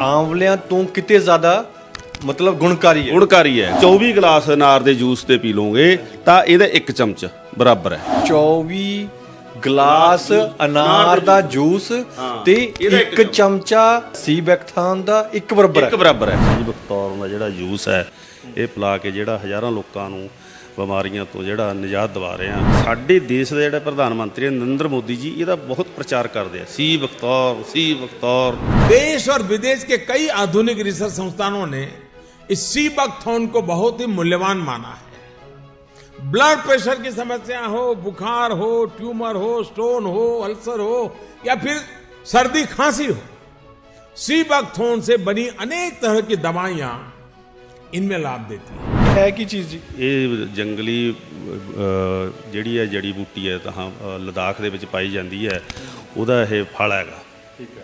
ਆਂਵਲਿਆਂ ਤੋਂ ਕਿਤੇ ਜ਼ਿਆਦਾ ਮਤਲਬ ਗੁਣਕਾਰੀ ਹੈ। ਗੁਣਕਾਰੀ ਹੈ। 24 ਗਲਾਸ ਅਨਾਰ ਦੇ ਜੂਸ ਦੇ ਪੀ ਲਓਗੇ ਤਾਂ ਇਹਦਾ ਇੱਕ ਚਮਚ ਬਰਾਬਰ ਹੈ। 24 ਗਲਾਸ ਅਨਾਰ ਦਾ ਜੂਸ। ਤੇ ਇਹਦਾ ਇੱਕ ਇੱਕ ਚਮਚਾ। ਸੀਬੈਕਥਾਨ ਦਾ ਇੱਕ ਬਰਾਬਰ ਇੱਕ ਹੈ ਬਰਾਬਰ ਹੈ। ਜੀ ਬਖਤੌਰ ਦਾ ਜਿਹੜਾ ਜੂਸ ਹੈ ਇਹ ਪਿਲਾ ਕੇ ਜਿਹੜਾ ਹਜ਼ਾਰਾਂ ਲੋਕਾਂ ਨੂੰ ਬਿਮਾਰੀਆਂ ਤੋਂ ਜਿਹੜਾ ਨਿਜਾਤ ਦਿਵਾ ਰਹੇ ਆ ਸਾਡੇ ਦੇਸ਼ ਦੇ ਜਿਹੜੇ ਪ੍ਰਧਾਨ ਮੰਤਰੀ ਨਰਿੰਦਰ ਮੋਦੀ ਜੀ ਇਹਦਾ ਬਹੁਤ ਪ੍ਰਚਾਰ ਕਰਦੇ ਆ ਸੀ ਬਖਤੌਰ ਸੀ ਬਖਤੌਰ देश और विदेश के कई आधुनिक रिसर्च संस्थानों ने इस सीबकथॉन को बहुत ही मूल्यवान माना है ब्लड प्रेशर की समस्या हो बुखार हो ट्यूमर हो स्टोन हो अल्सर हो या फिर सर्दी खांसी हो सीबकथॉन से बनी अनेक तरह की दवाइयां इनमें लाभ देती हैं ਹੈ ਕੀ ਚੀਜ਼ ਜੀ? ਇਹ ਜੰਗਲੀ ਜਿਹੜੀ ਹੈ ਜੜੀ ਬੂਟੀ ਹੈ ਤਾਂ ਅ, ਲਦਾਖ ਦੇ ਵਿੱਚ ਪਾਈ ਜਾਂਦੀ ਹੈ। ਉਹਦਾ ਇਹ ਫਲ ਹੈਗਾ।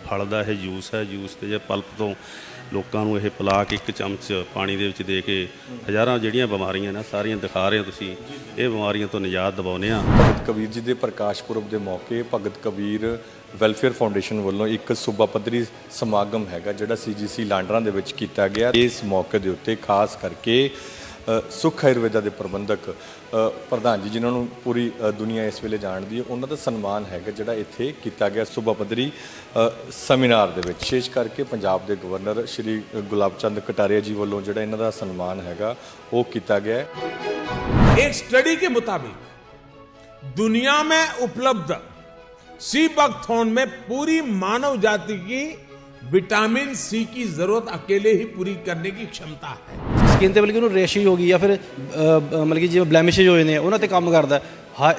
ਫਲ ਦਾ ਇਹ ਜੂਸ ਹੈ। ਜੂਸ ਤੇ ਜੇ ਪਲਪ ਤੋਂ ਲੋਕਾਂ ਨੂੰ ਇਹ ਪਿਲਾ ਕੇ ਇੱਕ ਚਮਚ ਪਾਣੀ ਦੇ ਵਿੱਚ ਦੇ ਕੇ ਹਜ਼ਾਰਾਂ ਜਿਹੜੀਆਂ ਬਿਮਾਰੀਆਂ ਨੇ ਸਾਰੀਆਂ ਦਿਖਾ ਰਹੇ ਹੋ ਤੁਸੀਂ। ਇਹ ਬਿਮਾਰੀਆਂ ਤੋਂ ਨਿਜਾਤ ਦਿਵਾਉਂਦੇ ਆ ਭਗਤ ਕਬੀਰ ਜੀ ਦੇ ਪ੍ਰਕਾਸ਼ ਪੁਰਬ ਦੇ ਮੌਕੇ ਭਗਤ ਕਬੀਰ ਵੈਲਫੇਅਰ ਫਾਊਂਡੇਸ਼ਨ ਵੱਲੋਂ ਇੱਕ ਸੂਬਾ ਪੱਧਰੀ ਸਮਾਗਮ ਹੈਗਾ ਜਿਹੜਾ ਸੀਜੀਸੀ ਲਾਂਡਰਾਂ ਦੇ ਵਿੱਚ ਕੀਤਾ ਗਿਆ। ਇਸ ਮੌਕੇ ਦੇ ਉੱਤੇ ਖਾਸ ਕਰਕੇ ਸੁਖ ਆਯੁਰਵੇਦਾ ਦੇ ਪ੍ਰਬੰਧਕ ਅ, ਪ੍ਰਧਾਨ ਜੀ ਜਿਨ੍ਹਾਂ ਨੂੰ ਪੂਰੀ ਅ, ਦੁਨੀਆ ਇਸ ਵੇਲੇ ਜਾਣਦੀ ਹੈ ਉਹਨਾਂ ਦਾ ਸਨਮਾਨ ਹੈਗਾ ਜਿਹੜਾ ਇੱਥੇ ਕੀਤਾ ਗਿਆ ਸੂਬਾ ਪੱਧਰੀ ਅ, ਸੈਮੀਨਾਰ ਦੇ ਵਿੱਚ ਵਿਸ਼ੇਸ਼ ਕਰਕੇ ਪੰਜਾਬ ਦੇ ਗਵਰਨਰ ਸ਼੍ਰੀ ਗੁਲਾਬ ਚੰਦ ਕਟਾਰੀਆ ਜੀ ਵੱਲੋਂ ਜਿਹੜਾ ਇਹਨਾਂ ਦਾ ਸਨਮਾਨ ਹੈਗਾ ਉਹ ਕੀਤਾ ਗਿਆ ਹੈ एक स्टडी के मुताबिक दुनिया में उपलब्ध सीबकथॉन में पूरी मानव जाति की विटामिन सी की जरूरत अकेले ही पूरी करने की क्षमता है ਸਕਿਨ ਤੇ ਬਲਕਿ ਉਹਨੂੰ ਰੇਸ਼ੀ ਹੋ ਗਈ ਜਾਂ ਫਿਰ ਮਤਲਬ ਕਿ ਜਿਵੇਂ ਬਲੈਮਿਸ਼ੇਜ ਹੋ ਜਾਂਦੇ ਆ, ਉਹਨਾਂ ਤੇ ਕੰਮ ਕਰਦਾ।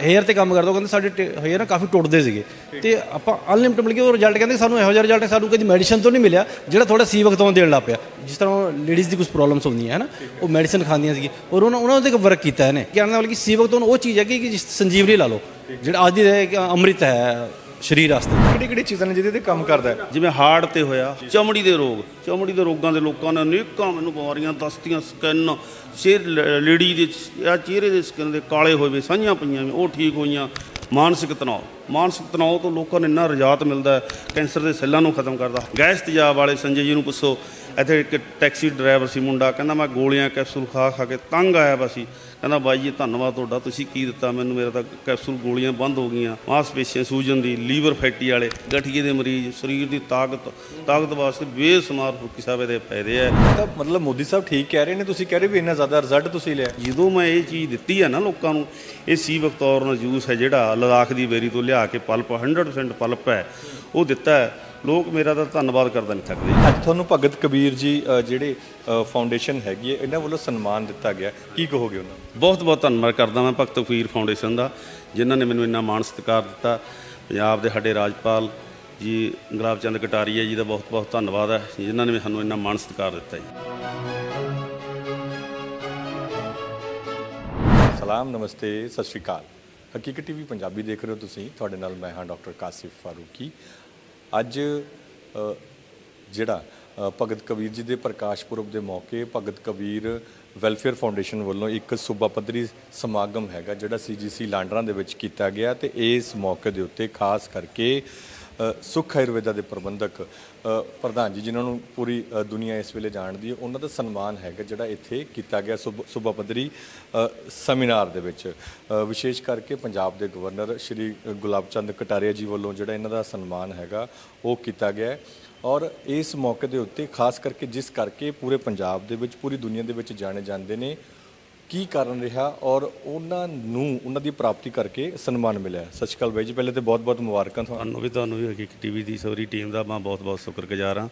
ਹੇਅਰ ਤੇ ਕੰਮ ਕਰਦਾ। ਉਹ ਕਹਿੰਦੇ ਸਾਡੇ ਹੇਅਰ ਨਾ ਕਾਫੀ ਟੁੱਟਦੇ ਸੀਗੇ। ਤੇ ਆਪਾਂ ਅਨਲਿਮਿਟਡ ਮਤਲਬ ਕਿ ਉਹ ਰਿਜ਼ਲਟ ਕਹਿੰਦੇ ਸਾਨੂੰ ਇਹੋ ਜਿਹਾ ਰਿਜ਼ਲਟ ਸਾਨੂੰ ਕਦੀ ਮੈਡੀਸਨ ਤੋਂ ਨਹੀਂ ਮਿਲਿਆ, ਜਿਹੜਾ ਥੋੜਾ ਸੀ ਵਕਤ ਤੋਂ ਦੇਣ ਲੱਗ ਪਿਆ। ਜਿਸ ਤਰ੍ਹਾਂ ਲੇਡੀਜ਼ ਦੀ ਕੁਝ ਪ੍ਰੋਬਲਮਸ ਹੁੰਦੀਆਂ, ਹੈ ਨਾ? ਉਹ ਮੈਡੀਸਨ ਖਾਂਦੀਆਂ ਸੀ ਔਰ ਉਹਨਾਂ ਉਹਨਾਂ ਤੇ ਵਰਕ ਕੀਤਾ ਇਹਨੇ। ਕਹਿਣ ਮਤਲਬ ਕਿ ਸੀ ਵਕਤ ਤੋਂ ਉਹ ਚੀਜ਼ ਹੈ ਕਿ ਸੰਜੀਵਨੀ ਲਾ ਲਓ। ਜਿਹੜਾ ਅੱਜ ਦੀ ਹੈ ਅੰਮ੍ਰਿਤ ਹੈ ਸਰੀਰ ਵਾਸਤੇ। ਕਿਹੜੀ ਕਿਹੜੀ ਚੀਜ਼ਾਂ ਨੇ ਜਿਹਦੇ ਤੇ ਕੰਮ ਕਰਦਾ ਹੈ? ਜਿਵੇਂ ਹਾਰਟ ਤੇ ਹੋਇਆ ਚਮੜੀ ਦੇ ਰੋਗ। ਚਮੜੀ ਦੇ ਰੋਗਾਂ ਦੇ ਲੋਕਾਂ ਨੇ ਅਨੇਕਾਂ ਮੈਨੂੰ ਬਿਮਾਰੀਆਂ ਦਸਤੀਆਂ ਸਕਿਨ ਸਿਰ ਲ- ਲੇਡੀ ਦੇ ਆ ਚਿਹਰੇ ਦੇ ਸਕਿਨ ਦੇ ਕਾਲੇ ਹੋਏ ਵੇ ਸਾਂਝਾਂ ਪਈਆਂ ਉਹ ਠੀਕ ਹੋਈਆਂ। ਮਾਨਸਿਕ ਤਣਾਅ। ਮਾਨਸਿਕ ਤਣਾਅ ਤੋਂ ਲੋਕਾਂ ਨੂੰ ਇੰਨਾ ਰਜਾਤ ਮਿਲਦਾ ਹੈ, ਕੈਂਸਰ ਦੇ ਸੈੱਲਾਂ ਨੂੰ ਖਤਮ ਕਰਦਾ। ਗੈਸ ਤੇਜ਼ਾਬ ਵਾਲੇ ਸੰਜੇ ਜੀ ਨੂੰ ਪੁੱਛੋ ਇੱਥੇ ਇੱਕ ਟੈਕਸੀ ਡਰਾਈਵਰ ਸੀ ਮੁੰਡਾ ਕਹਿੰਦਾ ਮੈਂ ਗੋਲੀਆਂ ਕੈਪਸੂਲ ਖਾ ਖਾ ਕੇ ਤੰਗ ਆਇਆ ਵਾ ਸੀ। ਕਹਿੰਦਾ ਬਾਈ ਜੀ ਧੰਨਵਾਦ ਤੁਹਾਡਾ ਤੁਸੀਂ ਕੀ ਦਿੱਤਾ ਮੈਨੂੰ? ਮੇਰਾ ਤਾਂ ਕੈਪਸੂਲ ਗੋਲੀਆਂ ਬੰਦ ਹੋ ਗਈਆਂ। ਮਾਸਪੇਸ਼ੀਆਂ ਸੂਜਨ ਦੀ ਲੀਵਰ ਫੈਟੀ ਵਾਲੇ ਗਠੀਏ ਦੇ ਮਰੀਜ਼ ਸਰੀਰ ਦੀ ਤਾਕਤ ਤਾਕਤ ਵਾਸਤੇ ਬੇਸ਼ੁਮਾਰ ਫੁੱਕੀ ਸਾਹਿਬ ਦੇ ਫਾਇਦੇ ਆ। ਤਾਂ ਮਤਲਬ ਮੋਦੀ ਸਾਹਿਬ ਠੀਕ ਕਹਿ ਰਹੇ ਨੇ ਤੁਸੀਂ ਕਹਿ ਰਹੇ ਵੀ ਇੰਨਾ ਜ਼ਿਆਦਾ ਰਿਜ਼ਲਟ ਤੁਸੀਂ ਲਿਆ। ਜਦੋਂ ਮੈਂ ਇਹ ਚੀਜ਼ ਦਿੱਤੀ ਹੈ ਨਾ ਲੋਕਾਂ ਨੂੰ ਇਹ ਸੀ ਬਖਤੌਰ ਨਾਲ ਜੂਸ ਹੈ ਜਿਹੜਾ ਲਦਾਖ ਦੀ ਬੇਰੀ ਤੋਂ ਲਿਆ ਕੇ ਪਲਪ 100% ਪਲਪ ਹੈ। ਉਹ ਦਿੱਤਾ ਹੈ। ਲੋਕ ਮੇਰਾ ਤਾਂ ਧੰਨਵਾਦ ਕਰਦਾ ਨਹੀਂ ਥੱਕਦੇ ਅੱਜ ਤੁਹਾਨੂੰ ਭਗਤ ਕਬੀਰ ਜੀ ਅ, ਜਿਹੜੇ ਫਾਊਂਡੇਸ਼ਨ ਹੈਗੀ ਹੈ ਇਹਨਾਂ ਵੱਲੋਂ ਸਨਮਾਨ ਦਿੱਤਾ ਗਿਆ। ਕੀ ਕਹੋਗੇ ਉਹਨਾਂ ਨੂੰ? ਬਹੁਤ ਬਹੁਤ ਧੰਨਵਾਦ ਕਰਦਾ ਮੈਂ ਭਗਤ ਕਬੀਰ ਫਾਊਂਡੇਸ਼ਨ ਦਾ ਜਿਨ੍ਹਾਂ ਨੇ ਮੈਨੂੰ ਇੰਨਾ ਮਾਣ ਸਤਿਕਾਰ ਦਿੱਤਾ। ਪੰਜਾਬ ਦੇ ਸਾਡੇ ਰਾਜਪਾਲ ਜੀ ਗੁਲਾਬ ਚੰਦ ਕਟਾਰੀਆ ਜੀ ਦਾ ਬਹੁਤ ਬਹੁਤ ਧੰਨਵਾਦ ਹੈ ਜਿਨ੍ਹਾਂ ਨੇ ਸਾਨੂੰ ਇੰਨਾ ਮਾਣ ਸਤਿਕਾਰ ਦਿੱਤਾ ਜੀ। ਸਲਾਮ ਨਮਸਤੇ ਸਤਿ ਸ਼੍ਰੀ ਅਕਾਲ। ਹਕੀਕਤ ਟੀਵੀ ਪੰਜਾਬੀ ਦੇਖ ਰਹੇ ਹੋ ਤੁਸੀਂ। ਤੁਹਾਡੇ ਨਾਲ ਮੈਂ ਹਾਂ ਡਾਕਟਰ ਕਾਸਿਫ ਫਾਰੂਕੀ। ਅੱਜ ਜਿਹੜਾ ਭਗਤ ਕਬੀਰ ਜੀ ਦੇ ਪ੍ਰਕਾਸ਼ ਪੁਰਬ ਦੇ ਮੌਕੇ ਭਗਤ ਕਬੀਰ ਵੈਲਫੇਅਰ ਫਾਊਂਡੇਸ਼ਨ ਵੱਲੋਂ ਇੱਕ ਸੂਬਾ ਪੱਧਰੀ ਸਮਾਗਮ ਹੈਗਾ, ਜਿਹੜਾ ਸੀਜੀਸੀ ਲਾਂਡਰਾਂ ਦੇ ਵਿੱਚ ਕੀਤਾ ਗਿਆ ਤੇ ਇਸ ਮੌਕੇ ਦੇ ਉੱਤੇ ਖਾਸ ਕਰਕੇ ਸੁਖ ਆਯੁਰਵੇਦਾ ਦੇ ਪ੍ਰਬੰਧਕ ਪ੍ਰਧਾਨ ਜੀ, ਜਿਨ੍ਹਾਂ ਨੂੰ ਪੂਰੀ ਦੁਨੀਆ ਇਸ ਵੇਲੇ ਜਾਣਦੀ ਹੈ, ਉਹਨਾਂ ਦਾ ਸਨਮਾਨ ਹੈਗਾ ਜਿਹੜਾ ਇੱਥੇ ਕੀਤਾ ਗਿਆ ਸੂਬ- ਸੂਬਾ ਪੱਧਰੀ ਸੈਮੀਨਾਰ ਦੇ ਵਿੱਚ। ਵਿਸ਼ੇਸ਼ ਕਰਕੇ ਪੰਜਾਬ ਦੇ ਗਵਰਨਰ ਸ਼੍ਰੀ ਗੁਲਾਬ ਚੰਦ ਕਟਾਰੀਆ ਜੀ ਵੱਲੋਂ ਜਿਹੜਾ ਇਹਨਾਂ ਦਾ ਸਨਮਾਨ ਹੈਗਾ, ਉਹ ਕੀਤਾ ਗਿਆ ਔਰ ਇਸ ਮੌਕੇ ਦੇ ਉੱਤੇ ਖਾਸ ਕਰਕੇ ਜਿਸ ਕਰਕੇ ਪੂਰੇ ਪੰਜਾਬ ਦੇ ਵਿੱਚ, ਪੂਰੀ ਦੁਨੀਆ ਦੇ ਵਿੱਚ ਜਾਣੇ ਜਾਂਦੇ ਨੇ ਕੀ ਕਾਰਨ ਰਿਹਾ ਔਰ ਉਹਨਾਂ ਨੂੰ ਉਹਨਾਂ ਦੀ ਪ੍ਰਾਪਤੀ ਕਰਕੇ ਸਨਮਾਨ ਮਿਲਿਆ? ਸਤਿ ਸ਼੍ਰੀ ਅਕਾਲ ਬਾਈ ਜੀ ਪਹਿਲੇ ਤੇ ਬਹੁਤ-ਬਹੁਤ ਮੁਬਾਰਕਾਂ ਤੁਹਾਨੂੰ। ਤੁਹਾਨੂੰ ਵੀ ਤੁਹਾਨੂੰ ਵੀ ਹਕੀਕਤ ਟੀਵੀ ਦੀ ਸਾਰੀ ਟੀਮ ਦਾ ਮੈਂ ਬਹੁਤ ਬਹੁਤ ਸ਼ੁਕਰਗੁਜ਼ਾਰ ਹਾਂ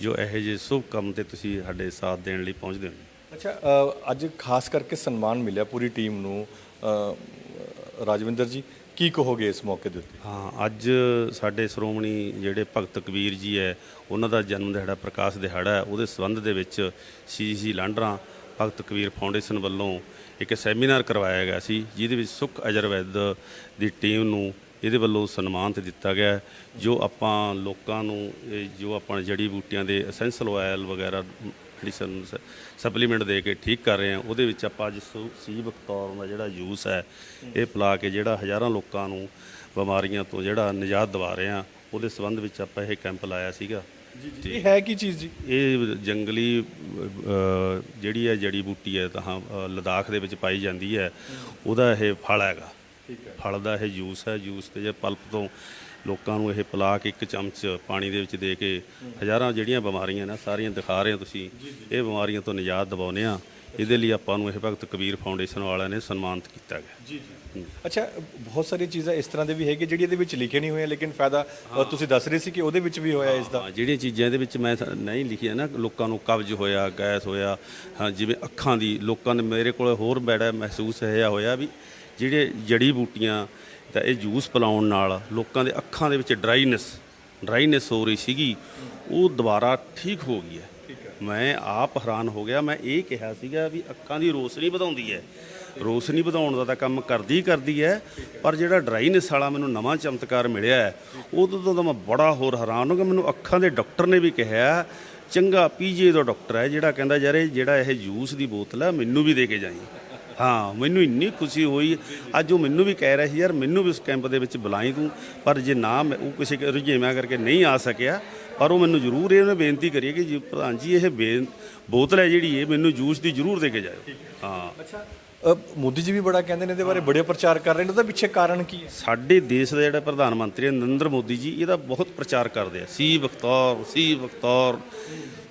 ਜੋ ਇਹੋ ਜਿਹੇ ਸ਼ੁਭ ਕੰਮ ਤੇ ਤੁਸੀਂ ਸਾਡੇ ਸਾਥ ਦੇਣ ਲਈ ਪਹੁੰਚਦੇ ਹੋ। ਅੱਛਾ ਅ, ਅੱਜ ਖਾਸ ਕਰਕੇ ਸਨਮਾਨ ਮਿਲਿਆ ਪੂਰੀ ਟੀਮ ਨੂੰ ਅ, ਰਾਜਵਿੰਦਰ ਜੀ। ਕੀ ਕਹੋਗੇ ਇਸ ਮੌਕੇ ਦੇ ਉੱਤੇ? ਹਾਂ ਅੱਜ ਸਾਡੇ ਸ਼੍ਰੋਮਣੀ ਜਿਹੜੇ ਭਗਤ ਕਬੀਰ ਜੀ ਹੈ ਉਹਨਾਂ ਦਾ ਜਨਮ ਦਿਹਾੜਾ ਪ੍ਰਕਾਸ਼ ਦਿਹਾੜਾ ਹੈ। ਉਹਦੇ ਸੰਬੰਧ ਦੇ ਵਿੱਚ ਸੀਜੀ ਲਾਂਡਰਾਂ ਭਗਤ ਕਬੀਰ ਫਾਊਂਡੇਸ਼ਨ ਵੱਲੋਂ ਇੱਕ ਸੈਮੀਨਾਰ ਕਰਵਾਇਆ ਗਿਆ ਸੀ, ਜਿਹਦੇ ਵਿੱਚ ਸੁਖ ਅਜਰਵੈਦ ਦੀ ਟੀਮ ਨੂੰ ਇਹਦੇ ਵੱਲੋਂ ਸਨਮਾਨ ਤੇ ਦਿੱਤਾ ਗਿਆ ਜੋ ਆਪਾਂ ਲੋਕਾਂ ਨੂੰ ਜੋ ਆਪਾਂ ਜੜੀ ਬੂਟੀਆਂ ਦੇ ਐਸੈਂਸ਼ੀਅਲ ਆਇਲ ਵਗੈਰਾ ਮੈਡੀਸਨ ਸਪਲੀਮੈਂਟ ਦੇ ਕੇ ਠੀਕ ਕਰ ਰਹੇ ਹਾਂ, ਉਹਦੇ ਵਿੱਚ ਆਪਾਂ ਅੱਜ ਸੁ- ਤੌਰ ਦਾ ਜਿਹੜਾ ਯੂਸ ਹੈ, ਇਹ ਪਿਲਾ ਕੇ ਜਿਹੜਾ ਹਜ਼ਾਰਾਂ ਲੋਕਾਂ ਨੂੰ ਬਿਮਾਰੀਆਂ ਤੋਂ ਜਿਹੜਾ ਨਿਜਾਤ ਦਿਵਾ ਰਹੇ ਹਾਂ, ਉਹਦੇ ਸੰਬੰਧ ਵਿੱਚ ਆਪਾਂ ਇਹ ਕੈਂਪ ਲਾਇਆ ਸੀਗਾ। ਇਹ ਹੈ ਕੀ ਚੀਜ਼ ਜੀ? ਇਹ ਜੰਗਲੀ ਅ, ਜਿਹੜੀ ਹੈ ਜੜੀ ਬੂਟੀ ਹੈ ਤਾਂ ਅ, ਲਦਾਖ ਦੇ ਵਿੱਚ ਪਾਈ ਜਾਂਦੀ ਹੈ। ਉਹਦਾ ਇਹ ਫਲ ਹੈਗਾ। ਫਲ ਦਾ ਇਹ ਜੂਸ ਹੈ। ਜੂਸ ਤੇ ਜੇ ਪਲਪ ਤੋਂ ਲੋਕਾਂ ਨੂੰ ਇਹ ਪਿਲਾ ਕੇ ਇੱਕ ਚਮਚ ਪਾਣੀ ਦੇ ਵਿੱਚ ਦੇ ਕੇ ਹਜ਼ਾਰਾਂ ਜਿਹੜੀਆਂ ਬਿਮਾਰੀਆਂ ਨੇ ਸਾਰੀਆਂ ਦਿਖਾ ਰਹੇ ਹੋ ਤੁਸੀਂ। ਇਹ ਬਿਮਾਰੀਆਂ ਤੋਂ ਨਿਜਾਤ ਦਿਵਾਉਂਦੇ ਆ ਇਹਦੇ ਲਈ ਆਪਾਂ ਨੂੰ ਇਹ ਭਗਤ ਕਬੀਰ ਫਾਊਂਡੇਸ਼ਨ ਵਾਲਿਆਂ ਨੇ ਸਨਮਾਨਿਤ ਕੀਤਾ ਗਿਆ। ਜੀ ਜੀ। ਅੱਛਾ ਬਹੁਤ ਸਾਰੀ ਚੀਜ਼ਾਂ ਇਸ ਤਰ੍ਹਾਂ ਦੇ ਵੀ ਹੈਗੇ ਜਿਹੜੀ ਇਹਦੇ ਵਿੱਚ ਲਿਖੇ ਨਹੀਂ ਹੋਏ ਲੇਕਿਨ ਫਾਇਦਾ ਤੁਸੀਂ ਦੱਸ ਰਹੇ ਸੀ ਕਿ ਉਹਦੇ ਵਿੱਚ ਵੀ ਹੋਇਆ ਇਸ ਦਾ। ਜਿਹੜੀਆਂ ਚੀਜ਼ਾਂ ਇਹਦੇ ਵਿੱਚ ਮੈਂ ਨਹੀਂ ਲਿਖੀਆਂ ਨਾ ਲੋਕਾਂ ਨੂੰ ਕਬਜ਼ ਹੋਇਆ ਗੈਸ ਹੋਇਆ ਹਾਂ ਜਿਵੇਂ ਅੱਖਾਂ ਦੀ ਲੋਕਾਂ ਨੇ ਮੇਰੇ ਕੋਲ ਹੋਰ ਬੜਾ ਮਹਿਸੂਸ ਇਹ ਹੋਇਆ ਵੀ ਜਿਹੜੇ ਜੜੀ ਬੂਟੀਆਂ ਤਾਂ ਇਹ ਜੂਸ ਪਿਲਾਉਣ ਨਾਲ ਲੋਕਾਂ ਦੇ ਅੱਖਾਂ ਦੇ ਵਿੱਚ ਡਰਾਈਨੈਸ ਡਰਾਈਨੈਸ ਹੋ ਰਹੀ ਸੀਗੀ ਉਹ ਦੁਬਾਰਾ ਠੀਕ ਹੋ ਗਈ ਹੈ। ਮੈਂ ਆਪ ਹੈਰਾਨ ਹੋ ਗਿਆ। ਮੈਂ ਇਹ ਕਿਹਾ ਸੀਗਾ ਵੀ ਅੱਖਾਂ ਦੀ ਰੋਸ਼ਨੀ ਵਧਾਉਂਦੀ ਹੈ। ਰੋਸ਼ਨੀ ਵਧਾਉਣ ਦਾ ਤਾਂ ਕੰਮ ਕਰਦੀ ਕਰਦੀ ਹੈ, ਪਰ ਜਿਹੜਾ ਡਰਾਈਨੈਸ ਵਾਲਾ ਮੈਨੂੰ ਨਵਾਂ ਚਮਤਕਾਰ ਮਿਲਿਆ ਹੈ ਉਦੋਂ ਤੋਂ ਤਾਂ ਮੈਂ ਬੜਾ ਹੋਰ ਹੈਰਾਨ ਹੋ ਗਿਆ। ਮੈਨੂੰ ਅੱਖਾਂ ਦੇ ਡਾਕਟਰ ਨੇ ਵੀ ਕਿਹਾ, ਚੰਗਾ ਪੀਜੀ ਦਾ ਡਾਕਟਰ ਹੈ ਜਿਹੜਾ ਕਹਿੰਦਾ, ਯਾਰ ਇਹ ਜਿਹੜਾ ਇਹ ਜੂਸ ਦੀ ਬੋਤਲ ਹੈ, ਮੈਨੂੰ ਵੀ ਦੇ ਕੇ ਜਾਈਂ। ਹਾਂ, ਮੈਨੂੰ ਇੰਨੀ ਖੁਸ਼ੀ ਹੋਈ। ਅੱਜ ਉਹ ਮੈਨੂੰ ਵੀ ਕਹਿ ਰਿਹਾ ਸੀ, ਯਾਰ ਮੈਨੂੰ ਵੀ ਉਸ ਕੈਂਪ ਦੇ ਵਿੱਚ ਬੁਲਾਈ ਤੂੰ, ਪਰ ਜੇ ਨਾ ਮੈਂ- ਉਹ ਕਿਸੇ ਰੁਝੇਵਾਂ ਕਰਕੇ ਨਹੀਂ ਆ ਸਕਿਆ ਪਰ ਉਹ ਮੈਨੂੰ ਜ਼ਰੂਰ ਇਹ ਉਹਨੇ ਬੇਨਤੀ ਕਰੀ ਹੈ ਕਿ ਜੀ ਪ੍ਰਧਾਨ ਜੀ ਇਹ ਬੇਨ ਬੋਤਲ ਹੈ ਜਿਹੜੀ ਇਹ ਮੈਨੂੰ ਜੂਸ ਦੀ ਜ਼ਰੂਰ ਦੇ ਕੇ ਜਾਇਓ। ਹਾਂ। ਅੱਛਾ ਅ, ਮੋਦੀ ਜੀ ਵੀ ਬੜਾ ਕਹਿੰਦੇ ਨੇ ਇਹਦੇ ਬਾਰੇ ਬੜੇ ਪ੍ਰਚਾਰ ਕਰ ਰਹੇ ਨੇ ਉਹਦਾ ਪਿੱਛੇ ਕਾਰਨ ਕੀ ਹੈ? ਸਾਡੇ ਦੇਸ਼ ਦਾ ਜਿਹੜਾ ਪ੍ਰਧਾਨ ਮੰਤਰੀ ਹੈ ਨਰਿੰਦਰ ਮੋਦੀ ਜੀ ਇਹਦਾ ਬਹੁਤ ਪ੍ਰਚਾਰ ਕਰਦੇ ਆ। ਸੀ ਬਖਤੌਰ ਸੀ ਬਖਤੌਰ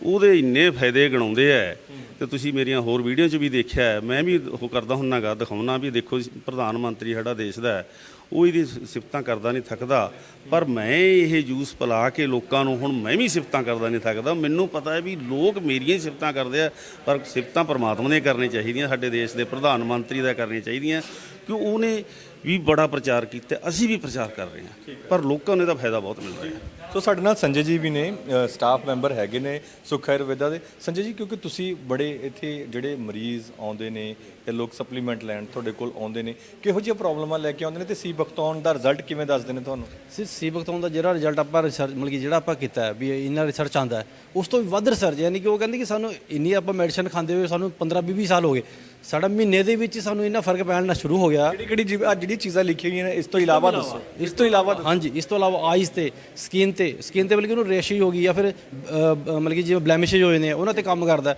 ਉਹਦੇ ਇੰਨੇ ਫਾਇਦੇ ਗਣਾਉਂਦੇ ਆ। ਤੇ ਤੁਸੀਂ ਮੇਰੀਆਂ ਹੋਰ ਵੀਡੀਓ 'ਚ ਵੀ ਦੇਖਿਆ ਹੈ। ਮੈਂ ਵੀ ਉਹ ਕਰਦਾ ਹੁੰਨਾਗਾ ਦਿਖਾਉਣਾ ਵੀ। ਦੇਖੋ ਜੀ, ਪ੍ਰਧਾਨ ਮੰਤਰੀ ਸਾਡਾ ਦੇਸ਼ ਦਾ ਹੈ। ਉਹ ਇਹਦੀ ਸਿਫਤਾਂ ਕਰਦਾ ਨਹੀਂ ਥੱਕਦਾ। ਪਰ ਮੈਂ ਇਹ ਜੂਸ ਪਿਲਾ ਕੇ ਲੋਕਾਂ ਨੂੰ ਹੁਣ ਮੈਂ ਵੀ ਸਿਫਤਾਂ ਕਰਦਾ ਨਹੀਂ ਥੱਕਦਾ। ਮੈਨੂੰ ਪਤਾ ਹੈ ਵੀ ਲੋਕ ਮੇਰੀਆਂ ਸਿਫਤਾਂ ਕਰਦੇ ਆ ਪਰ ਸਿਫਤਾਂ ਪਰਮਾਤਮਾ ਦੀਆਂ ਕਰਨੀਆਂ ਚਾਹੀਦੀਆਂ ਸਾਡੇ ਦੇਸ਼ ਦੇ ਪ੍ਰਧਾਨ ਮੰਤਰੀ ਦਾ ਕਰਨੀਆਂ ਚਾਹੀਦੀਆਂ। ਕਿ ਉਹਨੇ ਵੀ ਬੜਾ ਪ੍ਰਚਾਰ ਕੀਤਾ ਅਸੀਂ ਵੀ ਪ੍ਰਚਾਰ ਕਰ ਰਹੇ ਹਾਂ। ਪਰ ਲੋਕਾਂ ਨੂੰ ਇਹਦਾ ਫਾਇਦਾ ਬਹੁਤ ਮਿਲ ਰਿਹਾ ਹੈ। ਸੋ ਸਾਡੇ ਨਾਲ ਸੰਜੇ ਜੀ ਵੀ ਨੇ ਸਟਾਫ ਮੈਂਬਰ ਹੈਗੇ ਨੇ ਸੁਖ ਆਯੁਰਵੇਦਾ ਦੇ। ਸੰਜੇ ਜੀ ਕਿਉਂਕਿ ਤੁਸੀਂ ਬੜੇ ਇੱਥੇ ਜਿਹੜੇ ਮਰੀਜ਼ ਆਉਂਦੇ ਨੇ ਜਾਂ ਲੋਕ ਸਪਲੀਮੈਂਟ ਲੈਣ ਤੁਹਾਡੇ ਕੋਲ ਆਉਂਦੇ ਨੇ ਕਿਹੋ ਜਿਹੀਆਂ ਪ੍ਰੋਬਲਮਾਂ ਲੈ ਕੇ ਆਉਂਦੇ ਨੇ ਤੇ ਸੀ ਬਖਤੌਣ ਦਾ ਰਿਜ਼ਲਟ ਕਿਵੇਂ ਦੱਸਦੇ ਨੇ ਤੁਹਾਨੂੰ? ਸੀ ਸੀ ਬਖਤੌਣ ਦਾ ਜਿਹੜਾ ਰਿਜ਼ਲਟ ਆਪਾਂ ਰਿਸਰਚ ਮਤਲਬ ਕਿ ਜਿਹੜਾ ਆਪਾਂ ਕੀਤਾ ਵੀ ਇੰਨਾ ਰਿਸਰਚ ਆਂਦਾ ਉਸ ਤੋਂ ਵੀ ਵੱਧ ਰਿਸਰਚ ਯਾਨੀ ਕਿ ਉਹ ਕਹਿੰਦੇ ਕਿ ਸਾਨੂੰ ਇੰਨੀ ਆਪਾਂ ਮੈਡੀਸਨ ਖਾਂਦੇ ਹੋਏ ਸਾਨੂੰ 15 20 ਸਾਲ ਹੋ ਗਏ। ਸਾਡਾ ਮਹੀਨੇ ਦੇ ਵਿੱਚ ਸਾਨੂੰ ਇੰਨਾ ਫ਼ਰਕ ਪੈਣਾ ਸ਼ੁਰੂ ਹੋ ਗਿਆ। ਕਿਹੜੀ ਕਿਹੜੀ ਜਿਹੜੀ ਚੀਜ਼ਾਂ ਲਿਖੀਆਂ ਹੋਈਆਂ ਨੇ ਇਸ ਤੋਂ ਇਲਾਵਾ ਦੱਸੋ। ਇਸ ਤੋਂ ਇਲਾਵਾ। ਹਾਂਜੀ ਇਸ ਤੋਂ ਇਲਾਵਾ ਆਈਜ਼ ਤੇ ਸਕਿਨ ਤੇ ਸਕਿਨ ਤੇ ਬਲਕਿ ਉਹਨੂੰ ਰੈਸ਼ਿਸ਼ ਹੋ ਗਈ ਜਾਂ ਫਿਰ ਮਤਲਬ ਕਿ ਜਿਵੇਂ ਬਲੈਮਿਸ਼ਸ ਹੋਏ ਨੇ ਉਹਨਾਂ ਤੇ ਕੰਮ ਕਰਦਾ।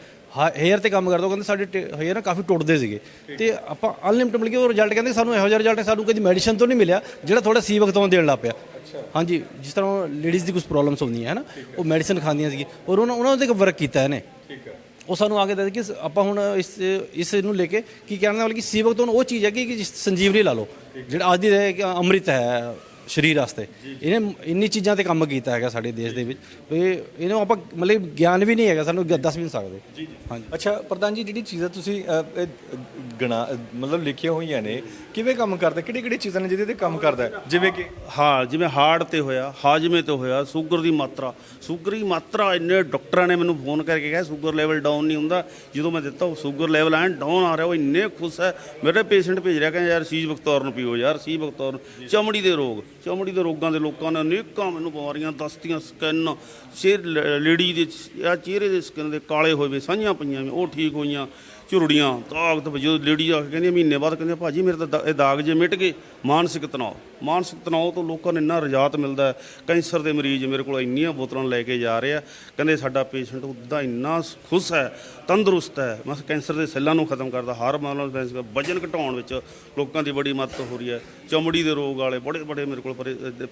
ਹੇਅਰ ਤੇ ਕੰਮ ਕਰਦਾ ਉਹ ਕਹਿੰਦੇ ਸਾਡੇ ਹੇਅਰ ਨਾ ਕਾਫੀ ਟੁੱਟਦੇ ਸੀਗੇ। ਤੇ ਆਪਾਂ ਅਨਲਿਮਿਟਡ ਮਤਲਬ ਕਿ ਉਹ ਰਿਜ਼ਲਟ ਕਹਿੰਦੇ ਸਾਨੂੰ ਇਹੋ ਜਿਹਾ ਰਿਜ਼ਲਟ ਸਾਨੂੰ ਕਦੀ ਮੈਡੀਸਨ ਤੋਂ ਨਹੀਂ ਮਿਲਿਆ ਜਿਹੜਾ ਥੋੜਾ ਸੀ ਵਕਤੋਂ ਦੇਣ ਲੱਗ ਪਿਆ। ਹਾਂਜੀ ਜਿਸ ਤਰ੍ਹਾਂ ਲੇਡੀਜ਼ ਦੀ ਕੁਝ ਪ੍ਰੋਬਲਮਸ ਹੁੰਦੀਆਂ ਹੈ ਨਾ ਉਹ ਮੈਡੀਸਨ ਖਾਂਦੀਆਂ ਸੀ ਔਰ ਉਹਨਾਂ ਉਹਨਾਂ ਤੇ ਵਰਕ ਕੀਤਾ ਇਹਨੇ। ਠੀਕ ਹੈ। ਉਹ ਸਾਨੂੰ ਆ ਕੇ ਦੱਸ ਕਿ ਆਪਾਂ ਹੁਣ ਇਸ ਇਸ ਨੂੰ ਲੈ ਕੇ ਕੀ ਕਹਿਣਾ ਮਤਲਬ ਕਿ ਸੀ ਵਕਤੋਂ ਉਹ ਚੀਜ਼ ਹੈ ਕਿ ਸੰਜੀਵਨੀ ਲਾ ਲਓ। ਜਿਹੜਾ ਹੈ ਕਿ ਅੰਮ੍ਰਿਤ ਹੈ ਸਰੀਰ ਵਾਸਤੇ। ਇਹਨੇ ਇੰਨੀ ਚੀਜ਼ਾਂ ਤੇ ਕੰਮ ਕੀਤਾ ਹੈਗਾ ਸਾਡੇ ਦੇਸ਼ ਦੇ ਵਿੱਚ। ਵੀ ਇਹਨੂੰ ਆਪਾਂ ਮਤਲਬ ਗਿਆਨ ਵੀ ਨਹੀਂ ਹੈਗਾ ਸਾਨੂੰ ਦੱਸ ਵੀ ਨਹੀਂ ਸਕਦੇ। ਹਾਂਜੀ। ਅੱਛਾ ਪ੍ਰਧਾਨ ਜੀ ਜਿਹੜੀ ਚੀਜ਼ਾਂ ਤੁਸੀਂ ਅ, ਇਹ ਗਣਾ ਮਤਲਬ ਲਿਖੀਆਂ ਹੋਈਆਂ ਨੇ ਕਿਵੇਂ ਕੰਮ ਕਰਦਾ? ਕਿਹੜੀ ਕਿਹੜੀ ਚੀਜ਼ਾਂ ਨੇ ਜਿਹਦੇ ਤੇ ਕੰਮ ਕਰਦਾ? ਹੈ? ਜਿਵੇਂ ਕਿ ਹਾਂ ਜਿਵੇਂ ਹਾਰਟ ਤੇ ਹੋਇਆ ਹਾਜਮੇ ਤੇ ਹੋਇਆ ਸ਼ੂਗਰ ਦੀ ਮਾਤਰਾ। ਸ਼ੂਗਰ ਦੀ ਮਾਤਰਾ ਇੰਨੇ ਡਾਕਟਰਾਂ ਨੇ ਮੈਨੂੰ ਫੋਨ ਕਰਕੇ ਕਿਹਾ ਸ਼ੂਗਰ ਲੈਵਲ ਡਾਊਨ ਨਹੀਂ ਹੁੰਦਾ। ਜਦੋਂ ਮੈਂ ਦਿੱਤਾ ਉਹ ਸ਼ੂਗਰ ਲੈਵਲ ਐਨ ਡਾਊਨ ਆ ਰਿਹਾ ਉਹ ਇੰਨੇ ਖੁਸ਼ ਹੈ। ਮੇਰੇ ਪੇਸ਼ੈਂਟ ਭੇਜ ਰਿਹਾ ਕਹਿੰਦਾ ਯਾਰ ਸੀਜ ਬਖਤੌਰ ਨੂੰ ਪੀਓ ਯਾਰ ਸੀਜ ਬਖਤੌਰ ਨੂੰ। ਚਮੜੀ ਦੇ ਰੋਗ। ਚਮੜੀ ਦੇ ਰੋਗਾਂ ਦੇ ਲੋਕਾਂ ਨੇ ਅਨੇਕਾਂ ਮੈਨੂੰ ਬਿਮਾਰੀਆਂ ਦਸਤੀਆਂ ਸਕਿਨ ਸਿਰ, ਲ- ਲੇਡੀ ਦੇ ਆ ਚਿਹਰੇ ਦੇ ਸਕਿਨ ਦੇ ਕਾਲੇ ਹੋਏ ਵੇ, ਸਾਂਝੀਆਂ ਪਈਆਂ ਵੀ, ਉਹ ਠੀਕ ਹੋਈਆਂ। ਝੁਰੜੀਆਂ ਤਾਕਤ ਜਦੋਂ ਲੇਡੀ ਆ ਕੇ ਕਹਿੰਦੀ ਮਹੀਨੇ ਬਾਅਦ ਕਹਿੰਦੀ ਭਾਜੀ, ਮੇਰੇ ਤਾਂ ਦਾ- ਇਹ ਦਾਗ ਜੇ ਮਿਟ ਗਏ, ਮਾਨਸਿਕ ਤਣਾਅ ਮਾਨਸਿਕ ਤਣਾਅ ਤੋਂ ਲੋਕਾਂ ਨੂੰ ਇੰਨਾ ਰਜਾਤ ਮਿਲਦਾ ਹੈ। ਕੈਂਸਰ ਦੇ ਮਰੀਜ਼ ਮੇਰੇ ਕੋਲ ਇੰਨੀਆਂ ਬੋਤਲਾਂ ਲੈ ਕੇ ਜਾ ਰਹੇ ਆ, ਕਹਿੰਦੇ ਸਾਡਾ ਪੇਸ਼ੈਂਟ ਉੱਦਾਂ ਇੰਨਾ ਖੁਸ਼ ਹੈ, ਤੰਦਰੁਸਤ ਹੈ, ਮੈਂ ਕੈਂਸਰ ਦੇ ਸੈੱਲਾਂ ਨੂੰ ਖਤਮ ਕਰਦਾ ਹਾਰਮੋਨਲ ਬੈਲੈਂਸ ਵਜਨ ਘਟਾਉਣ ਵਿੱਚ ਲੋਕਾਂ ਦੀ ਬੜੀ ਮਦਦ ਹੋ ਰਹੀ ਹੈ, ਚਮੜੀ ਦੇ ਰੋਗ ਵਾਲੇ ਬੜੇ ਬੜੇ ਮੇਰੇ ਕੋਲ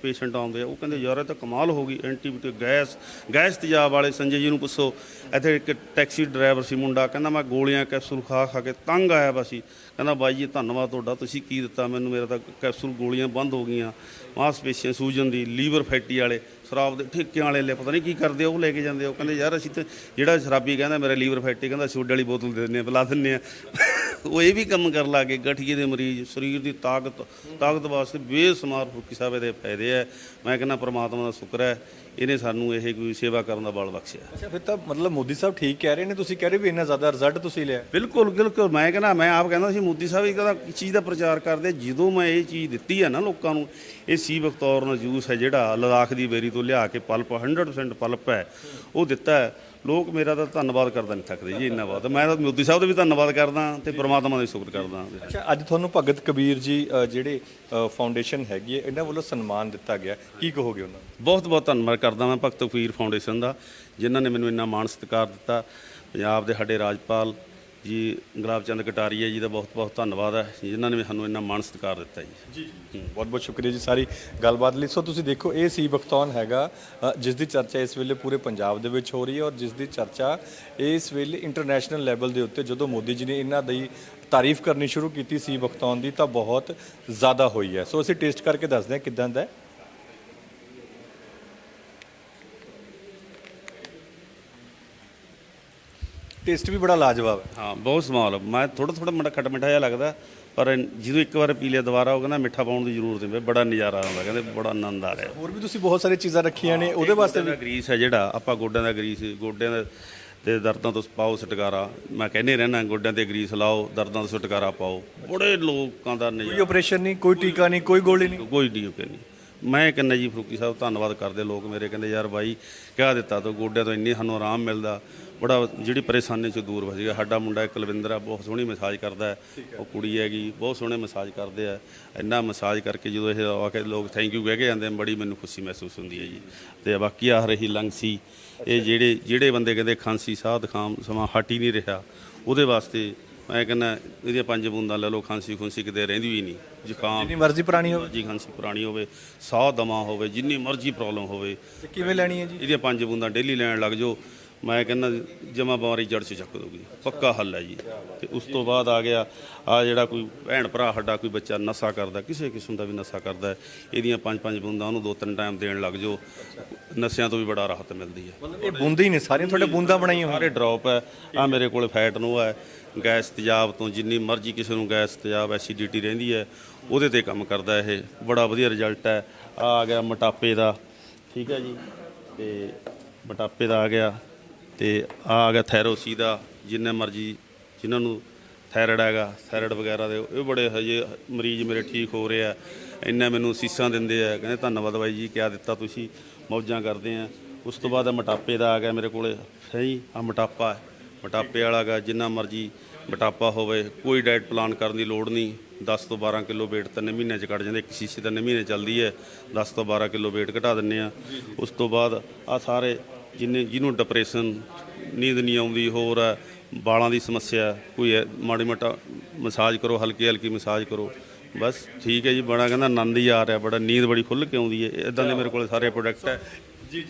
ਪੇਸ਼ੈਂਟ ਆਉਂਦੇ ਆ, ਉਹ ਕਹਿੰਦੇ, ਯਾਰ, ਇਹ ਤਾਂ ਕਮਾਲ ਹੋ ਗਈ, ਐਂਟੀਬਾਇਓਟਿਕ ਗੈਸ ਗੈਸ ਤੇਜ਼ਾਬ ਵਾਲੇ, ਸੰਜੇ ਜੀ ਨੂੰ ਪੁੱਛੋ, ਇੱਥੇ ਇੱਕ ਟੈਕਸੀ ਡਰਾਈਵਰ ਸੀ ਮੁੰਡਾ, ਕਹਿੰਦਾ, ਮੈਂ ਗੋਲੀਆਂ ਕੈਪਸੂਲ ਕੈਪਸੂਲ ਖਾ ਖਾ ਕੇ ਤੰਗ ਆਇਆ ਵਾ ਸੀ। ਕਹਿੰਦਾ, ਬਾਈ ਜੀ, ਧੰਨਵਾਦ ਤੁਹਾਡਾ, ਤੁਸੀਂ ਕੀ ਦਿੱਤਾ? ਮੈਨੂੰ ਮੇਰਾ ਤਾਂ ਕੈਪਸੂਲ ਗੋਲੀਆਂ ਬੰਦ ਹੋ ਗਈਆਂ। ਮਾਸਪੇਸ਼ੀਆਂ, ਸੂਜਨ ਦੀ, ਲੀਵਰ ਫੈਟੀ ਵਾਲੇ, ਸ਼ਰਾਬ ਦੇ ਠੇਕਿਆਂ ਵਾਲੇ ਲੈ, ਪਤਾ ਨਹੀਂ ਕੀ ਕਰਦੇ ਉਹ ਲੈ ਕੇ ਜਾਂਦੇ ਉਹ ਕਹਿੰਦੇ, ਯਾਰ, ਅਸੀਂ ਤਾਂ ਜਿਹੜਾ ਸ਼ਰਾਬੀ ਕਹਿੰਦਾ, ਮੇਰਾ ਲੀਵਰ ਫੈਟੀ, ਕਹਿੰਦਾ, ਸੋਡੇ ਵਾਲੀ ਬੋਤਲ ਦੇ ਦਿੰਦੇ ਆ, ਪਿਲਾ ਦਿੰਦੇ ਆ। ਉਹ ਇਹ ਵੀ ਕੰਮ ਕਰਨ ਲੱਗੇ ਗਠੀਏ ਦੇ ਮਰੀਜ਼ ਸਰੀਰ ਦੀ ਤਾਕਤ ਤਾਕਤ ਵਾਸਤੇ ਬੇਸਮਾਰ ਫੁੱਕੀ ਸਾਹਿਬ ਦੇ ਫਾਇਦੇ ਆ। ਮੈਂ ਕਹਿੰਦਾ ਪ੍ਰਮਾਤਮਾ ਦਾ ਸ਼ੁਕਰ ਹੈ ਇਹਨੇ ਸਾਨੂੰ ਇਹ ਕੋਈ ਸੇਵਾ ਕਰਨ ਦਾ ਬਲ ਬਖਸ਼ਿਆ। ਅੱਛਾ ਫਿਰ ਤਾਂ ਮਤਲਬ ਮੋਦੀ ਸਾਹਿਬ ਠੀਕ ਕਹਿ ਰਹੇ ਨੇ ਤੁਸੀਂ ਕਹਿ ਰਹੇ ਵੀ ਇੰਨਾ ਜ਼ਿਆਦਾ ਰਿਜ਼ਲਟ ਤੁਸੀਂ ਲਿਆ। ਬਿਲਕੁਲ ਬਿਲਕੁਲ ਮੈਂ ਕਹਿੰਦਾ ਮੈਂ ਆਪ ਕਹਿੰਦਾ ਸੀ ਮੋਦੀ ਸਾਹਿਬ ਇਹ ਕਹਿੰਦਾ ਚੀਜ਼ ਦਾ ਪ੍ਰਚਾਰ ਕਰਦੇ ਜਦੋਂ ਮੈਂ ਇਹ ਚੀਜ਼ ਦਿੱਤੀ ਹੈ ਨਾ ਲੋਕਾਂ ਨੂੰ ਇਹ ਸੀ ਬਖਤੌਰ ਨਾਲ ਜੂਸ ਹੈ ਜਿਹੜਾ ਲਦਾਖ ਦੀ ਬੇਰੀ ਤੋਂ ਲਿਆ ਕੇ ਪਲਪ 100% ਪਲਪ ਹੈ ਉਹ ਦਿੱਤਾ ਹੈ। ਲੋਕ ਮੇਰਾ ਤਾਂ ਧੰਨਵਾਦ ਕਰਦਾ ਨਹੀਂ ਥੱਕਦੇ ਜੀ ਇੰਨਾ ਬਹੁਤ। ਮੈਂ ਤਾਂ ਮੋਦੀ ਸਾਹਿਬ ਦਾ ਵੀ ਧੰਨਵਾਦ ਕਰਦਾ ਤੇ ਪ੍ਰਮਾਤਮਾ ਦਾ ਵੀ ਸ਼ੁਕਰ ਕਰਦਾ। ਅੱਛਾ ਅੱਜ ਤੁਹਾਨੂੰ ਭਗਤ ਕਬੀਰ ਜੀ ਜਿਹੜੇ ਫਾਊਂਡੇਸ਼ਨ ਹੈਗੀ ਹੈ ਇਹਨਾਂ ਵੱਲੋਂ ਸਨਮਾਨ ਦਿੱਤਾ ਗਿਆ। ਕੀ ਕਹੋਗੇ ਉਹਨਾਂ ਨੂੰ? ਬਹੁਤ ਬਹੁਤ ਧੰਨਵਾਦ ਕਰਦਾ ਮੈਂ ਭਗਤ ਕਬੀਰ ਫਾਊਂਡੇਸ਼ਨ ਦਾ ਜਿਨ੍ਹਾਂ ਨੇ ਮੈਨੂੰ ਇੰਨਾ ਮਾਣ ਸਤਿਕਾਰ ਦਿੱਤਾ। ਪੰਜਾਬ ਦੇ ਸਾਡੇ ਰਾਜਪਾਲ ਜੀ, ਗੁਲਾਬ ਚੰਦ ਕਟਾਰੀਆ ਜੀ, ਦਾ ਬਹੁਤ ਬਹੁਤ ਧੰਨਵਾਦ ਹੈ। ਜਿਨ੍ਹਾਂ ਨੇ ਸਾਨੂੰ ਇੰਨਾ ਮਾਣ ਸਤਿਕਾਰ ਦਿੱਤਾ ਜੀ। ਜੀ ਬਹੁਤ ਬਹੁਤ ਸ਼ੁਕਰੀਆ ਜੀ ਸਾਰੀ ਗੱਲਬਾਤ ਲਈ। ਸੋ ਤੁਸੀਂ ਦੇਖੋ, ਇਹ ਸੀ ਬਖਤੌਨ ਹੈਗਾ ਜਿਸ ਦੀ ਚਰਚਾ ਇਸ ਵੇਲੇ ਪੂਰੇ ਪੰਜਾਬ ਦੇ ਵਿੱਚ ਹੋ ਰਹੀ ਹੈ ਔਰ ਜਿਸ ਦੀ ਚਰਚਾ ਇਸ ਵੇਲੇ ਇੰਟਰਨੈਸ਼ਨਲ ਲੈਵਲ ਦੇ ਉੱਤੇ ਜਦੋਂ ਮੋਦੀ ਜੀ ਨੇ ਇਹਨਾਂ ਦੀ ਤਾਰੀਫ ਕਰਨੀ ਸ਼ੁਰੂ ਕੀਤੀ ਸੀ ਬਖਤੌਨ ਦੀ, ਤਾਂ ਬਹੁਤ ਜ਼ਿਆਦਾ ਹੋਈ ਹੈ। ਸੋ ਅਸੀਂ ਟੇਸਟ ਕਰਕੇ ਦੱਸਦੇ ਹਾਂ ਕਿਦਾਂ ਦਾ ਹੈ। ਟੇਸਟ ਵੀ ਬੜਾ ਲਾਜਵਾਬ ਹੈ। ਹਾਂ ਬਹੁਤ ਸਮਾਲ ਮੈਂ ਥੋੜਾ ਥੋੜਾ ਮਿੱਠਾ ਖੱਟ ਮਿੱਠਾ ਜਿਹਾ ਲੱਗਦਾ ਪਰ ਜਦੋਂ ਇੱਕ ਵਾਰ ਪੀ ਲਿਆ ਦੁਬਾਰਾ ਉਹ ਕਹਿੰਦਾ ਮਿੱਠਾ ਪਾਉਣ ਦੀ ਜ਼ਰੂਰਤ ਨਹੀਂ ਬੜਾ ਨਜ਼ਾਰਾ ਆਉਂਦਾ ਕਹਿੰਦੇ ਬੜਾ ਆਨੰਦ ਆ ਰਿਹਾ। ਹੋਰ ਵੀ ਤੁਸੀਂ ਬਹੁਤ ਸਾਰੀਆਂ ਚੀਜ਼ਾਂ ਰੱਖੀਆਂ ਨੇ ਉਹਦੇ ਵਾਸਤੇ ਦਾ ਗਰੀਸ ਹੈ ਜਿਹੜਾ ਆਪਾਂ ਗੋਡਿਆਂ ਦਾ ਗਰੀਸ ਗੋਡਿਆਂ ਦੇ ਤੇ ਦਰਦਾਂ ਤੋਂ ਪਾਓ ਛੁਟਕਾਰਾ। ਮੈਂ ਕਹਿੰਦੇ ਰਹਿਣਾ ਗੋਡਿਆਂ ਤੇ ਗਰੀਸ ਲਾਓ ਦਰਦਾਂ ਤੋਂ ਛੁਟਕਾਰਾ ਪਾਓ। ਬੜੇ ਲੋਕਾਂ ਦਾ ਕੋਈ ਨਜ਼ਾਰਾ ਆਪਰੇਸ਼ਨ ਨਹੀਂ ਕੋਈ ਟੀਕਾ ਨਹੀਂ ਕੋਈ ਗੋਲੀ ਨਹੀਂ। ਕੋਈ ਨਹੀਂ ਉਹ ਨਹੀਂ। ਮੈਂ ਕਹਿੰਦਾ ਜੀ ਫਰੂਕੀ ਸਾਹਿਬ ਧੰਨਵਾਦ ਕਰਦੇ ਲੋਕ ਮੇਰੇ ਕਹਿੰਦੇ ਯਾਰ ਬਾਈ ਕਹਿ ਦਿੱਤਾ ਤੋ ਗੋਡਿਆਂ ਤੋਂ ਇੰਨੀ ਸਾਨੂੰ ਆਰਾਮ ਮਿਲਦਾ। ਬੜਾ ਜਿਹੜੀ ਪਰੇਸ਼ਾਨੀ ਚ ਦੂਰ ਹੋ ਜਾਏਗਾ ਸਾਡਾ ਮੁੰਡਾ ਕੁਲਵਿੰਦਰ ਆ ਬਹੁਤ ਸੋਹਣੀ ਮਸਾਜ ਕਰਦਾ ਹੈ। ਉਹ ਕੁੜੀ ਹੈਗੀ ਬਹੁਤ ਸੋਹਣੇ ਮਸਾਜ ਕਰਦੇ ਆ। ਇੰਨਾ ਮਸਾਜ ਕਰਕੇ ਜਦੋਂ ਇਹ ਆ ਕੇ ਲੋਕ ਥੈਂਕ ਯੂ ਕਹਿ ਕੇ ਜਾਂਦੇ ਆ, ਬੜੀ ਮੈਨੂੰ ਖੁਸ਼ੀ ਮਹਿਸੂਸ ਹੁੰਦੀ ਹੈ ਜੀ। ਤੇ ਬਾਕੀ ਆ ਰਹੀ ਲੰਗਸੀ। ਇਹ ਜਿਹੜੇ ਜਿਹੜੇ ਬੰਦੇ ਕਹਿੰਦੇ ਖਾਂਸੀ ਸਾਹ ਦਿਖਾਮ ਸਮਾਂ ਹਟ ਹੀ ਨਹੀਂ ਰਿਹਾ ਉਹਦੇ ਵਾਸਤੇ ਮੈਂ ਕਹਿੰਦਾ ਇਹਦੀਆਂ ਪੰਜ ਬੂੰਦਾਂ ਲੈ ਲਓ ਖਾਂਸੀ ਖੁੰਸੀ ਕਿਤੇ ਰਹਿੰਦੀ ਵੀ ਨਹੀਂ। ਜ਼ੁਕਾਮ। ਜਿੰਨੀ ਮਰਜ਼ੀ ਪੁਰਾਣੀ ਹੋਵੇ। ਜੀ ਖਾਂਸੀ ਪੁਰਾਣੀ ਹੋਵੇ ਸਾਹ ਦਮਾ ਹੋਵੇ ਜਿੰਨੀ ਮਰਜ਼ੀ ਪ੍ਰੋਬਲਮ ਹੋਵੇ। ਤੇ ਕਿਵੇਂ ਲੈਣੀ ਹੈ ਜੀ? ਇਹਦੀਆਂ ਪੰਜ ਬੂੰਦਾਂ ਡੇਲੀ ਲੈਣ ਲੱਗ ਜਾਓ। ਮੈਂ ਕਹਿੰਦਾ ਜਮਾ ਬਿਮਾਰੀ ਜੜ 'ਚ ਚੱਕ ਦੋਗੀ ਪੱਕਾ ਹੱਲ ਹੈ ਜੀ। ਤੇ ਉਸ ਤੋਂ ਬਾਅਦ ਆ ਗਿਆ ਆ ਜਿਹੜਾ ਕੋਈ ਭੈਣ ਭਰਾ ਸਾਡਾ ਕੋਈ ਬੱਚਾ ਨਸ਼ਾ ਕਰਦਾ ਕਿਸੇ ਕਿਸਮ ਦਾ ਵੀ ਨਸ਼ਾ ਕਰਦਾ ਹੈ, ਇਹਦੀਆਂ ਪੰਜ ਪੰਜ ਬੂੰਦਾਂ ਉਹਨੂੰ ਦੋ ਤਿੰਨ ਟਾਈਮ ਦੇਣ ਲੱਗ ਜਾਓ ਨਸ਼ਿਆਂ ਤੋਂ ਵੀ ਬੜਾ ਰਾਹਤ ਮਿਲਦੀ ਹੈ। ਇਹ ਬੂੰਦੀ ਨੇ ਸਾਰੀਆਂ ਤੁਹਾਡੇ ਬੂੰਦਾਂ ਬਣਾਈਆਂ ਸਾਰੇ ਡ੍ਰੌਪ ਹੈ। ਆ ਮੇਰੇ ਕੋਲ ਫੈਟ ਨੂੰ ਹੈ ਗੈਸ ਤੇਜ਼ਾਬ ਤੋਂ ਜਿੰਨੀ ਮਰਜ਼ੀ ਕਿਸੇ ਨੂੰ ਗੈਸ ਤੇਜ਼ਾਬ ਐਸਿਡਿਟੀ ਰਹਿੰਦੀ ਹੈ ਉਹਦੇ ਤੇ ਕੰਮ ਕਰਦਾ ਇਹ। ਬੜਾ ਵਧੀਆ ਰਿਜ਼ਲਟ ਹੈ। ਆ ਆ ਗਿਆ ਮੋਟਾਪੇ ਦਾ। ਠੀਕ ਹੈ ਜੀ। ਤੇ ਮੋਟਾਪੇ ਦਾ ਆ ਗਿਆ। ਤੇ ਆ ਆ ਗਿਆ ਥਾਇਰੋਸੀ ਦਾ ਜਿੰਨੇ ਮਰਜ਼ੀ ਜਿਨ੍ਹਾਂ ਨੂੰ ਥਾਇਰਾਇਡ ਹੈਗਾ ਥਾਇਰਾਇਡ ਵਗੈਰਾ ਦੇ ਇਹ ਬੜੇ ਹਜੇ ਮਰੀਜ਼ ਮੇਰੇ ਠੀਕ ਹੋ ਰਹੇ ਆ। ਇੰਨਾ ਮੈਨੂੰ ਸੀਸਾਂ ਦਿੰਦੇ ਆ ਕਹਿੰਦੇ ਧੰਨਵਾਦ ਬਾਈ ਜੀ ਕਿਆ ਦਿੱਤਾ ਤੁਸੀਂ ਮੌਜਾਂ ਕਰਦੇ ਆ। ਉਸ ਤੋਂ ਬਾਅਦ ਆ ਮੋਟਾਪੇ ਦਾ ਆ ਗਿਆ ਮੇਰੇ ਕੋਲੇ ਸਹੀ ਆ ਮੋਟਾਪਾ ਹੈ ਮੋਟਾਪੇ ਵਾਲਾ ਗਾ ਜਿੰਨਾ ਮਰਜ਼ੀ ਮੋਟਾਪਾ ਹੋਵੇ ਕੋਈ ਡਾਈਟ ਪਲਾਨ ਕਰਨ ਦੀ ਲੋੜ ਨਹੀਂ। 10 ਤੋਂ 12 ਕਿਲੋ weight ਤਿੰਨ ਮਹੀਨਿਆਂ ਚ ਘਟ ਜਾਂਦਾ ਇੱਕ ਸ਼ੀਸ਼ੀ ਤਿੰਨ ਮਹੀਨੇ ਚੱਲਦੀ ਹੈ 10 ਤੋਂ 12 ਕਿਲੋ weight ਘਟਾ ਦਿੰਨੇ ਆ। ਉਸ ਤੋਂ ਬਾਅਦ ਆ ਸਾਰੇ ਜਿੰਨੇ ਜਿਹਨੂੰ ਡਿਪਰੈਸ਼ਨ ਨੀਂਦ ਨਹੀਂ ਆਉਂਦੀ ਹੋਰ ਹੈ ਵਾਲਾਂ ਦੀ ਸਮੱਸਿਆ ਕੋਈ ਮਾੜੀ ਮੋਟਾ ਮਸਾਜ ਕਰੋ ਹਲਕੀ ਹਲਕੀ ਮਸਾਜ ਕਰੋ ਬਸ ਠੀਕ ਹੈ ਜੀ ਬੜਾ ਕਹਿੰਦਾ ਆਨੰਦ ਹੀ ਆ ਰਿਹਾ ਬੜਾ ਨੀਂਦ ਬੜੀ ਖੁੱਲ੍ਹ ਕੇ ਆਉਂਦੀ ਹੈ ਇਦਾਂ ਦੇ ਮੇਰੇ ਕੋਲ ਸਾਰੇ ਪ੍ਰੋਡਕਟ ਹੈ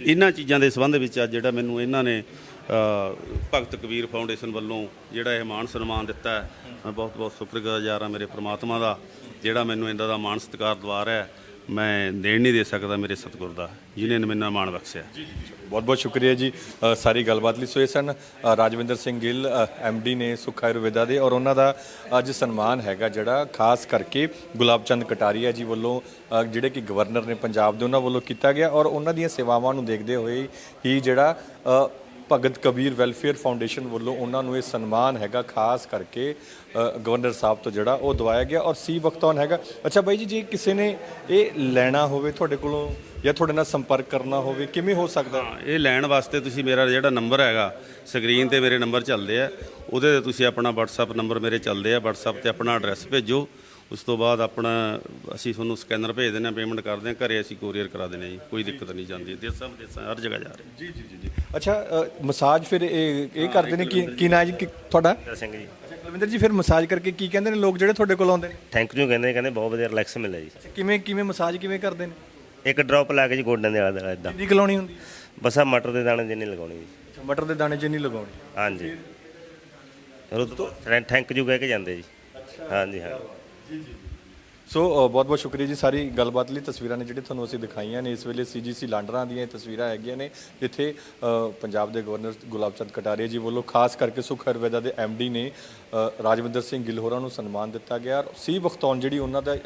ਇਹਨਾਂ ਚੀਜ਼ਾਂ ਦੇ ਸੰਬੰਧ ਵਿੱਚ ਅੱਜ ਜਿਹੜਾ ਮੈਨੂੰ ਇਹਨਾਂ ਨੇ ਭਗਤ ਕਬੀਰ ਫਾਊਂਡੇਸ਼ਨ ਵੱਲੋਂ ਜਿਹੜਾ ਇਹ ਮਾਣ ਸਨਮਾਨ ਦਿੱਤਾ ਹੈ ਮੈਂ ਬਹੁਤ ਬਹੁਤ ਸ਼ੁਕਰਗੁਜ਼ਾਰ ਹਾਂ ਮੇਰੇ ਪ੍ਰਮਾਤਮਾ ਦਾ ਜਿਹੜਾ ਮੈਨੂੰ ਇੰਦਾ ਦਾ ਮਾਣ ਸਤਿਕਾਰ ਦਵਾ ਰਿਹਾ ਹੈ। ਮੈਂ ਦੇਣ ਨਹੀਂ ਦੇ ਸਕਦਾ ਮੇਰੇ ਸਤਿਗੁਰ ਦਾ ਜਿਨੇ ਨੇ ਮੈਨੂੰ ਮਾਣ ਬਖਸ਼ਿਆ। ਬਹੁਤ ਬਹੁਤ ਸ਼ੁਕਰੀਆ ਜੀ। ਅ, ਸਾਰੀ ਗੱਲਬਾਤ ਲਈ। ਸੋ ਇਹ ਸਨ ਅ, ਰਾਜਵਿੰਦਰ ਸਿੰਘ ਗਿੱਲ ਡੀ ਨੇ ਸੁੱਖ ਆਯੁਰਵੇਦਾ ਦੇ ਔਰ ਉਹਨਾਂ ਦਾ ਅੱਜ ਸਨਮਾਨ ਹੈਗਾ ਜਿਹੜਾ ਖਾਸ ਕਰਕੇ ਗੁਲਾਬ ਚੰਦ ਕਟਾਰੀਆ ਜੀ ਵੱਲੋਂ ਅ, ਜਿਹੜੇ ਕਿ ਗਵਰਨਰ ਨੇ ਪੰਜਾਬ ਦੇ ਉਹਨਾਂ ਵੱਲੋਂ ਕੀਤਾ ਗਿਆ ਔਰ ਉਹਨਾਂ ਦੀਆਂ ਸੇਵਾਵਾਂ ਨੂੰ ਦੇਖਦੇ ਹੋਏ ਹੀ ਜਿਹੜਾ ਅ, ਭਗਤ ਕਬੀਰ ਵੈਲਫੇਅਰ ਫਾਊਂਡੇਸ਼ਨ ਵੱਲੋਂ ਉਹਨਾਂ ਨੂੰ ਇਹ ਸਨਮਾਨ ਹੈਗਾ, ਖਾਸ ਕਰਕੇ ਗਵਰਨਰ ਸਾਹਿਬ ਤੋਂ ਜਿਹੜਾ ਉਹ ਦਵਾਇਆ ਗਿਆ ਔਰ ਸੀ ਵਕਤੌਨ ਹੈਗਾ। ਅੱਛਾ ਬਾਈ ਜੀ, ਜੇ ਕਿਸੇ ਨੇ ਇਹ ਲੈਣਾ ਹੋਵੇ ਤੁਹਾਡੇ ਕੋਲੋਂ ਜਾਂ ਤੁਹਾਡੇ ਨਾਲ ਸੰਪਰਕ ਕਰਨਾ ਹੋਵੇ, ਕਿਵੇਂ ਹੋ ਸਕਦਾ? ਇਹ ਲੈਣ ਵਾਸਤੇ ਤੁਸੀਂ ਮੇਰਾ ਜਿਹੜਾ ਨੰਬਰ ਹੈਗਾ, ਸਕਰੀਨ ਤੇ ਮੇਰੇ ਨੰਬਰ ਚੱਲਦੇ ਆ। ਉਹਦੇ ਤੇ ਤੁਸੀਂ ਆਪਣਾ WhatsApp ਨੰਬਰ ਮੇਰੇ ਚੱਲਦੇ ਆ, WhatsApp ਤੇ ਆਪਣਾ ਐਡਰੈਸ ਭੇਜੋ। ਉਸ ਤੋਂ ਬਾਅਦ ਆਪਣਾ ਅਸੀਂ ਤੁਹਾਨੂੰ ਸਕੈਨਰ ਭੇਜ ਦਿੰਦੇ ਆ ਪੇਮੈਂਟ ਕਰਦੇ ਆ ਘਰੇ ਅਸੀਂ ਕੋਰੀਅਰ ਕਰਾ ਦਿੰਦੇ ਆ ਜੀ ਕੋਈ ਦਿੱਕਤ ਨਹੀਂ ਜਾਂਦੀ। ਦੇਸਾਂ ਵਿਦੇਸਾਂ ਹਰ ਜਗ੍ਹਾ ਜਾ ਰਹੇ। ਜੀ ਜੀ ਜੀ ਜੀ। ਅੱਛਾ ਅ, ਮਸਾਜ ਫਿਰ ਇਹ ਇਹ ਕਰਦੇ ਨੇ ਕੀ ਕੀ ਨਾਂ ਜੀ? ਕੀ- ਤੁਹਾਡਾ? ਜੈ ਸਿੰਘ ਜੀ। ਅੱਛਾ ਕੁਲਵਿੰਦਰ ਜੀ ਫਿਰ ਮਸਾਜ ਕਰਕੇ ਕੀ ਕਹਿੰਦੇ ਨੇ ਲੋਕ ਜਿਹੜੇ ਤੁਹਾਡੇ ਕੋਲ ਆਉਂਦੇ ਨੇ? ਥੈਂਕ ਯੂ ਕਹਿੰਦੇ ਕਹਿੰਦੇ ਬਹੁਤ ਵਧੀਆ ਰਿਲੈਕਸ ਮਿਲਿਆ ਜੀ। ਕਿਵੇਂ ਕਿਵੇਂ ਮਸਾਜ ਕਿਵੇਂ ਕਰਦੇ ਨੇ? ਇੱਕ ਡ੍ਰੌਪ ਲਾ ਕੇ ਜੀ ਗੋਡਿਆਂ ਦੇ ਆਲੇ ਦੁਆਲੇ ਇਦਾਂ ਕਿੰਨੀ ਕੁ ਲਾਉਣੀ ਹੁੰਦੀ ਬਸ ਆ ਮਟਰ ਦੇ ਦਾਣੇ ਜਿੰਨੇ ਲਗਾਉਣੀ ਜੀ। ਅੱਛਾ ਮਟਰ ਦੇ ਦਾਣੇ ਨਹੀਂ ਲਗਾਉਣੀ। ਹਾਂਜੀ। ਚਲੋ ਥੈਂਕ ਯੂ ਕਹਿ ਕੇ ਜਾਂਦੇ ਜੀ। ਹਾਂਜੀ ਹਾਂ। ਜੀ ਜੀ ਸੋ ਬਹੁਤ ਬਹੁਤ ਸ਼ੁਕਰੀਆ ਜੀ ਸਾਰੀ ਗੱਲਬਾਤ ਲਈ। ਤਸਵੀਰਾਂ ਨੇ ਜਿਹੜੇ ਤੁਹਾਨੂੰ ਅਸੀਂ ਦਿਖਾਈਆਂ ਨੇ, ਇਸ ਵੇਲੇ ਸੀਜੀਸੀ ਲਾਂਡਰਾਂ ਦੀਆਂ ਇਹ ਤਸਵੀਰਾਂ ਹੈਗੀਆਂ ਨੇ, ਜਿੱਥੇ ਪੰਜਾਬ ਦੇ ਗਵਰਨਰ ਗੁਲਾਬ ਚੰਦ ਕਟਾਰੀਆ ਜੀ ਵੱਲੋਂ ਖਾਸ ਕਰਕੇ ਸੁਖ ਆਯੁਰਵੇਦਾ ਦੇ ਡੀ ਨੇ ਰਾਜਵਿੰਦਰ ਸਿੰਘ ਗਿੱਲ ਹੋਰਾਂ ਨੂੰ ਸਨਮਾਨ ਦਿੱਤਾ ਗਿਆ। ਔਰ ਸੀ ਬਖਤੌਨ ਜਿਹੜੀ ਉਹਨਾਂ ਦਾ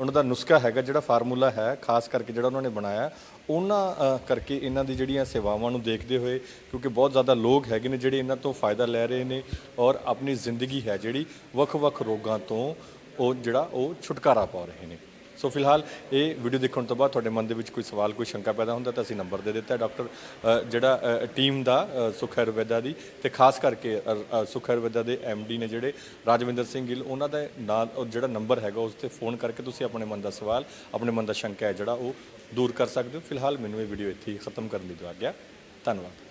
ਉਹਨਾਂ ਦਾ ਨੁਸਖਾ ਹੈਗਾ, ਜਿਹੜਾ ਫਾਰਮੂਲਾ ਹੈ, ਖਾਸ ਕਰਕੇ ਜਿਹੜਾ ਉਹਨਾਂ ਨੇ ਬਣਾਇਆ, ਉਹਨਾਂ ਕਰਕੇ ਇਹਨਾਂ ਦੀ ਜਿਹੜੀਆਂ ਸੇਵਾਵਾਂ ਨੂੰ ਦੇਖਦੇ ਹੋਏ, ਕਿਉਂਕਿ ਬਹੁਤ ਜ਼ਿਆਦਾ ਲੋਕ ਹੈਗੇ ਨੇ ਜਿਹੜੇ ਇਹਨਾਂ ਤੋਂ ਫਾਇਦਾ ਲੈ ਰਹੇ ਨੇ ਔਰ ਆਪਣੀ ਜ਼ਿੰਦਗੀ ਹੈ ਜਿਹੜੀ ਵੱਖ-ਵੱਖ ਰੋਗਾਂ ਤੋਂ ਉਹ ਜਿਹੜਾ ਉਹ ਛੁਟਕਾਰਾ ਪਾ ਰਹੇ ਨੇ। ਸੋ ਫਿਲਹਾਲ ਇਹ ਵੀਡੀਓ ਦੇਖਣ ਤੋਂ ਬਾਅਦ ਤੁਹਾਡੇ ਮਨ ਦੇ ਵਿੱਚ ਕੋਈ ਸਵਾਲ ਕੋਈ ਸ਼ੰਕਾ ਪੈਦਾ ਹੁੰਦਾ ਤਾਂ ਅਸੀਂ ਨੰਬਰ ਦੇ ਦਿੱਤਾ ਡਾਕਟਰ ਜਿਹੜਾ ਟੀਮ ਦਾ ਅ, ਸੁਖ ਆਯੁਰਵੈਦਾ ਦੀ ਤੇ ਖਾਸ ਕਰਕੇ ਅ, ਅ, ਸੁਖ ਆਯੁਰਵੈਦਾ ਦੇ ਡੀ ਨੇ ਜਿਹੜੇ ਰਾਜਵਿੰਦਰ ਸਿੰਘ ਗਿੱਲ ਉਹਨਾਂ ਦਾ ਨਾਂ ਉਹ ਜਿਹੜਾ ਨੰਬਰ ਹੈਗਾ ਉਸ ਤੇ ਫੋਨ ਕਰਕੇ ਤੁਸੀਂ ਆਪਣੇ ਮਨ ਦਾ ਸਵਾਲ ਆਪਣੇ ਮਨ ਦਾ ਸ਼ੰਕਾ ਹੈ ਜਿਹੜਾ ਉਹ ਦੂਰ ਕਰ ਸਕਦੇ ਹੋ। ਫਿਲਹਾਲ ਮੈਨੂੰ ਇਹ ਵੀਡੀਓ ਇੱਥੇ ਹੀ ਖਤਮ ਕਰਨ ਦੀ ਦਵਾ ਗਿਆ ਧੰਨਵਾਦ।